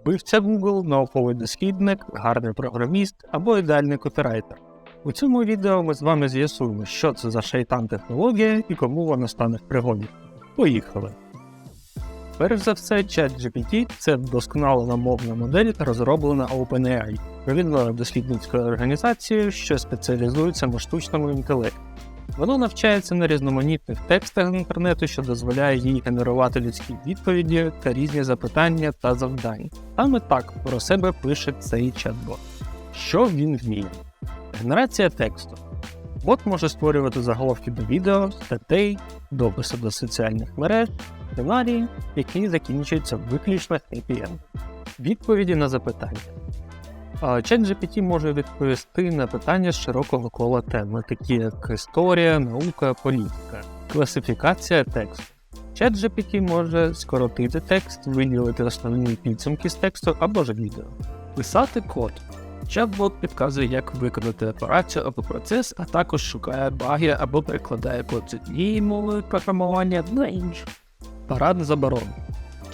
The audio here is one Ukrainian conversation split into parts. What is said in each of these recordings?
Вбивця Google, науковий дослідник, гарний програміст або ідеальний копірайтер. У цьому відео ми з вами з'ясуємо, що це за шайтан технологія і кому вона стане в пригоді. Поїхали! Перш за все, ChatGPT – це вдосконалена мовна модель, розроблена OpenAI, провідною дослідницькою організацією, що спеціалізується на штучному інтелекті. Воно навчається на різноманітних текстах інтернету, що дозволяє їй генерувати людські відповіді та різні запитання та завдання. Саме так про себе пише цей чат-бот. Що він вміє? Генерація тексту. Бот може створювати заголовки до відео, статей, дописи до соціальних мереж, сценарії, які закінчуються виключно end. Відповіді на запитання. ChatGPT може відповісти на питання з широкого кола теми, такі як історія, наука, політика, класифікація тексту. ChatGPT може скоротити текст, виділити основні підсумки з тексту або ж відео. Писати код. Чат-бот підказує, як виконати операцію або процес, а також шукає баги або перекладає код з мови програмування на іншу. Парад заборон.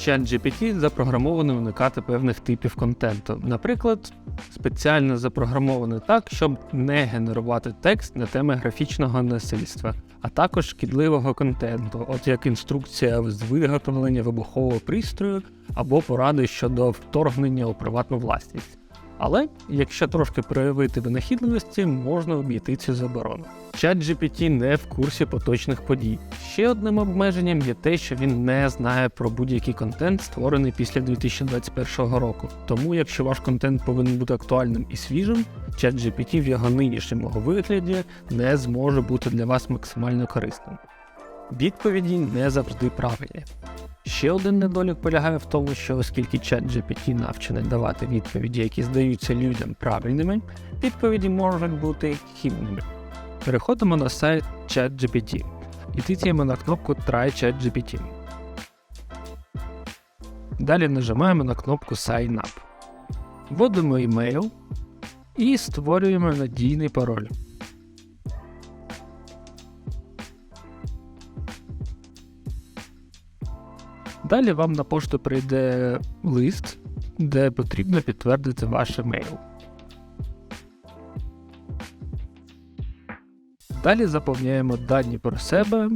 ChatGPT запрограмовано уникати певних типів контенту. Наприклад, спеціально запрограмовано так, щоб не генерувати текст на теми графічного насильства, а також шкідливого контенту, от як інструкція з виготовлення вибухового пристрою або поради щодо вторгнення у приватну власність. Але якщо трошки проявити винахідливості, можна обійти цю заборону. ChatGPT не в курсі поточних подій. Ще одним обмеженням є те, що він не знає про будь-який контент, створений після 2021 року. Тому, якщо ваш контент повинен бути актуальним і свіжим, ChatGPT в його нинішньому вигляді не зможе бути для вас максимально корисним. Відповіді не завжди правильні. Ще один недолік полягає в тому, що оскільки ChatGPT навчений давати відповіді, які здаються людям правильними, відповіді можуть бути хибними. Переходимо на сайт ChatGPT і тицяємо на кнопку Try ChatGPT. Далі нажимаємо на кнопку Sign Up. Вводимо email і створюємо надійний пароль. Далі вам на пошту прийде лист, де потрібно підтвердити ваш емейл. Далі заповняємо дані про себе.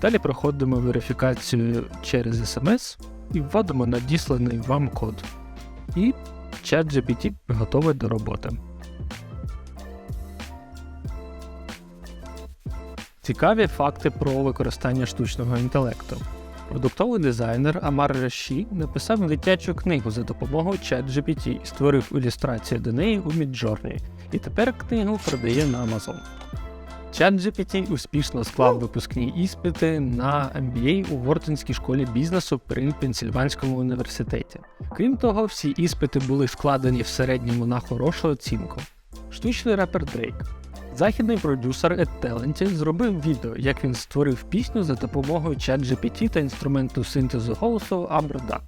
Далі проходимо верифікацію через SMS і вводимо надісланий вам код. І ChatGPT готовий до роботи. Цікаві факти про використання штучного інтелекту. Продуктовий дизайнер Амар Раші написав дитячу книгу за допомогою ChatGPT і створив ілюстрацію до неї у Midjourney, і тепер книгу продає на Amazon. ChatGPT успішно склав випускні іспити на MBA у Вортонській школі бізнесу при Пенсільванському університеті. Крім того, всі іспити були складені в середньому на хорошу оцінку. Штучний репер Дрейк. Західний продюсер Ed Talenty зробив відео, як він створив пісню за допомогою ChatGPT та інструменту синтезу голосу AbroDuck.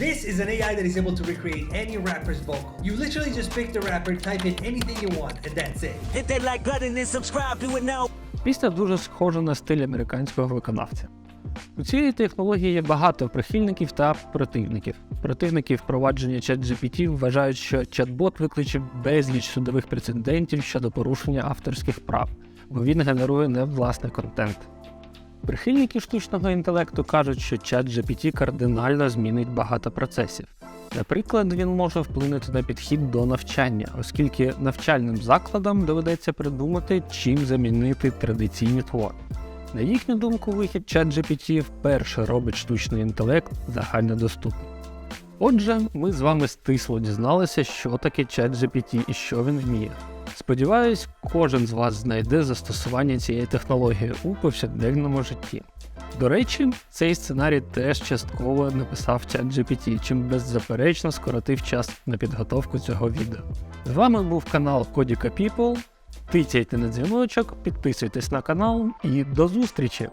This is an AI that is able to recreate any rapper's vocal. You literally just pick the rapper, type in anything you want, and that's it. Hit that like button and subscribe to it now. Пісня дуже схожа на стиль американського виконавця. У цієї технології є багато прихильників та противників. Противники впровадження ChatGPT вважають, що чат-бот викличе безліч судових прецедентів щодо порушення авторських прав, бо він генерує не власний контент. Прихильники штучного інтелекту кажуть, що ChatGPT кардинально змінить багато процесів. Наприклад, він може вплинути на підхід до навчання, оскільки навчальним закладам доведеться придумати, чим замінити традиційні твори. На їхню думку, вихід ChatGPT вперше робить штучний інтелект загальнодоступним. Отже, ми з вами стисло дізналися, що таке ChatGPT і що він вміє. Сподіваюсь, кожен з вас знайде застосування цієї технології у повсякденному житті. До речі, цей сценарій теж частково написав ChatGPT, чим беззаперечно скоротив час на підготовку цього відео. З вами був канал Кодіка People. Тицяйте на дзвіночок, підписуйтесь на канал і до зустрічі!